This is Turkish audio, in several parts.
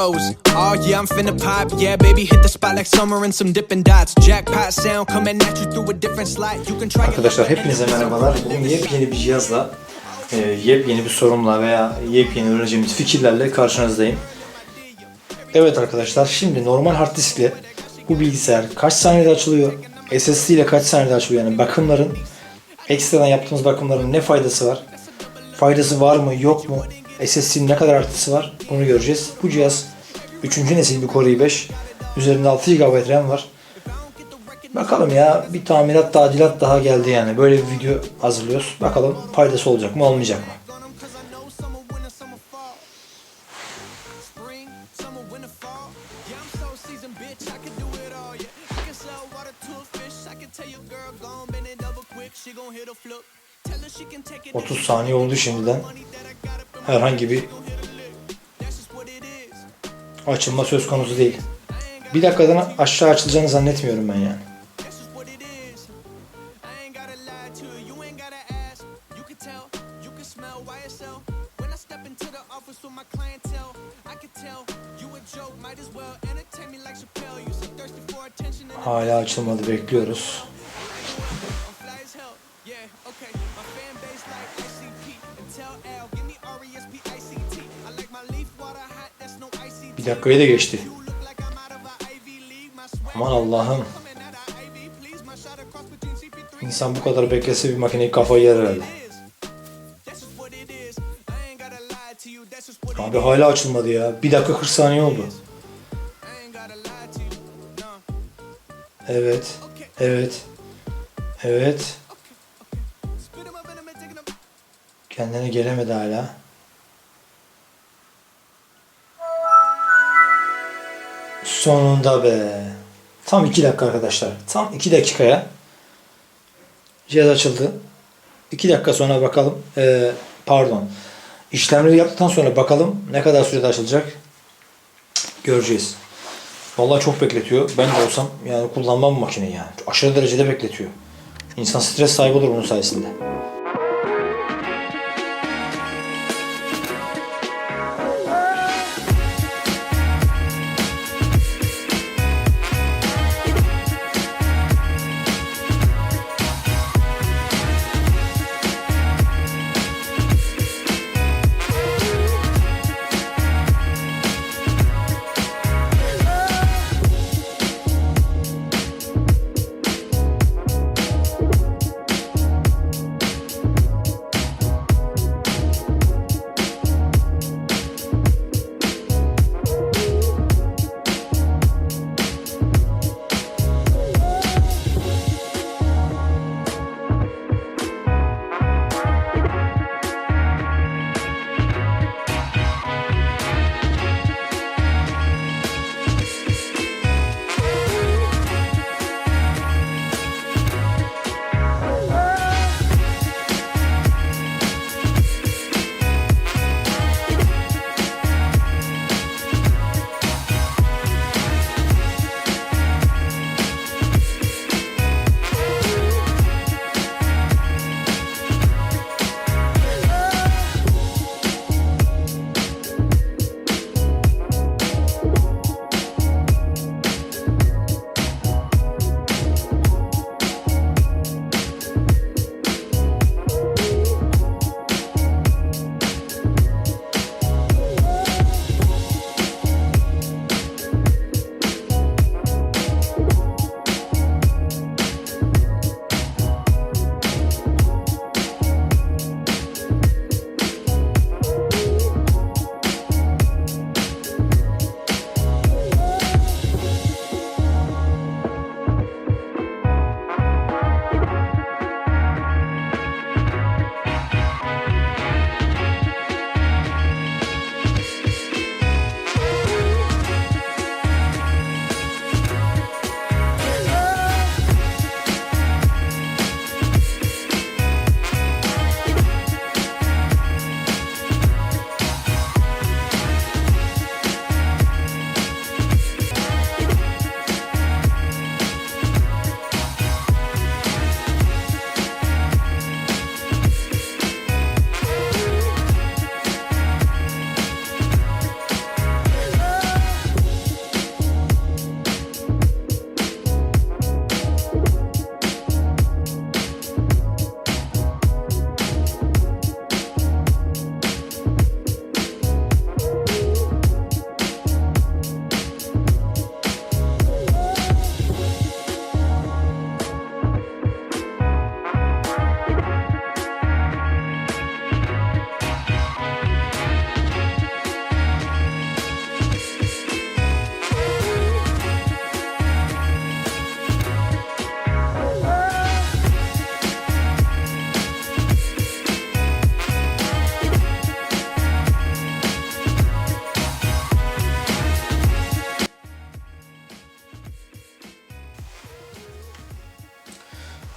pros. Oh yeah, I'm finna pop. Yeah, baby, hit the spot like summer and some dipping dots. Jackpot sound coming at you through a different slot. You can try Arkadaşlar hepinize merhabalar. Bugün yepyeni bir cihazla, e, yepyeni bir sorunla veya yepyeni öğreneceğimiz fikirlerle karşınızdayım. Evet arkadaşlar şimdi normal hard diskle bu bilgisayar kaç saniyede açılıyor? SSD ile kaç saniyede açılıyor? Yani bakımların ekstradan yaptığımız bakımların ne faydası var? Faydası var mı yok mu? SSD'nin ne kadar artısı var? Bunu göreceğiz. Bu cihaz 3. nesil bir Core i5. Üzerinde 6 GB RAM var. Bakalım ya bir tamirat tadilat daha geldi yani. Böyle bir video hazırlıyoruz. Bakalım faydası olacak mı olmayacak mı? 30 saniye oldu şimdiden. Herhangi bir açılma söz konusu değil. Bir dakikadan aşağı açılacağını zannetmiyorum ben yani. That's just what Please, my shot across between CP3 İnsan bu kadar beklese bir makineyi kafayı yer herhalde. Abi hala açılmadı ya. 1 dakika 40 saniye oldu. Evet. Evet. Evet. Kendine gelemedi hala. Sonunda be. Tam 2 dakika arkadaşlar. Tam 2 dakikaya cihaz açıldı. 2 dakika sonra bakalım. Ee, pardon. İşlemleri yaptıktan sonra bakalım ne kadar sürede açılacak. Göreceğiz. Vallahi çok bekletiyor. Ben de olsam yani kullanmam makineyi yani. Aşırı derecede bekletiyor. İnsan stres sahibi olur bunun sayesinde.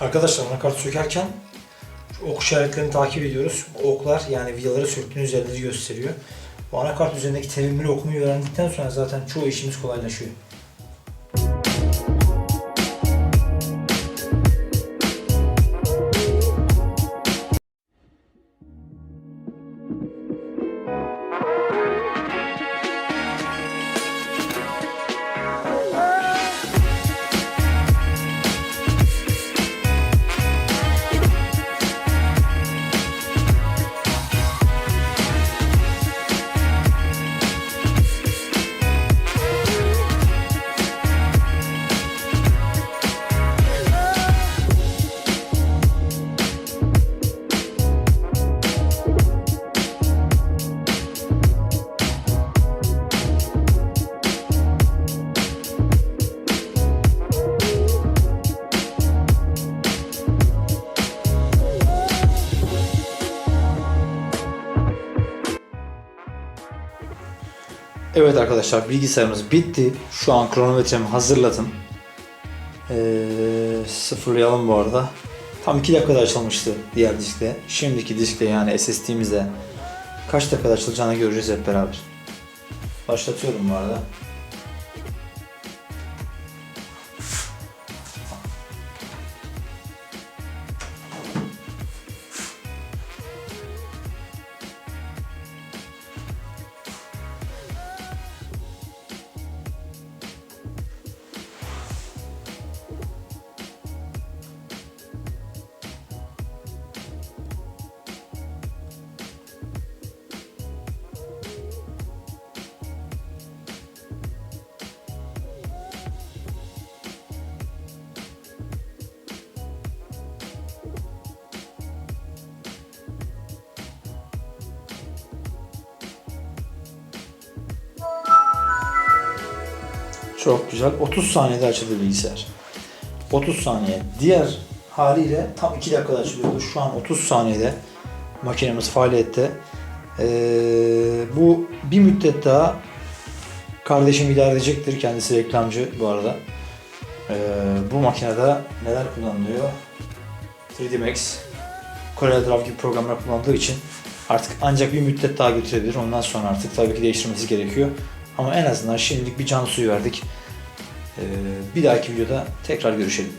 Arkadaşlar anakartı sökerken ok işaretlerini takip ediyoruz. Oklar yani vidaları söktüğünüz yerleri gösteriyor. Bu anakart üzerindeki terimleri okumayı öğrendikten sonra zaten çoğu işimiz kolaylaşıyor. Evet arkadaşlar bilgisayarımız bitti. Şu an kronometremi hazırladım. Ee, sıfırlayalım bu arada. Tam 2 dakikada açılmıştı diğer diskte. Şimdiki diskte yani SSD'mizde kaç dakikada açılacağını göreceğiz hep beraber. Başlatıyorum bu arada. Çok güzel. 30 saniyede açıldı bilgisayar. 30 saniye. Diğer haliyle tam 2 dakikada açılıyordu. Şu an 30 saniyede makinemiz faaliyette. Ee, bu bir müddet daha kardeşim idare edecektir. Kendisi reklamcı bu arada. Ee, bu makinede neler kullanılıyor? 3D Max, CorelDRAW gibi programlar kullanıldığı için artık ancak bir müddet daha götürebilir. Ondan sonra artık tabii ki değiştirmesi gerekiyor. Ama en azından şimdilik bir can suyu verdik. Ee, bir dahaki videoda tekrar görüşelim.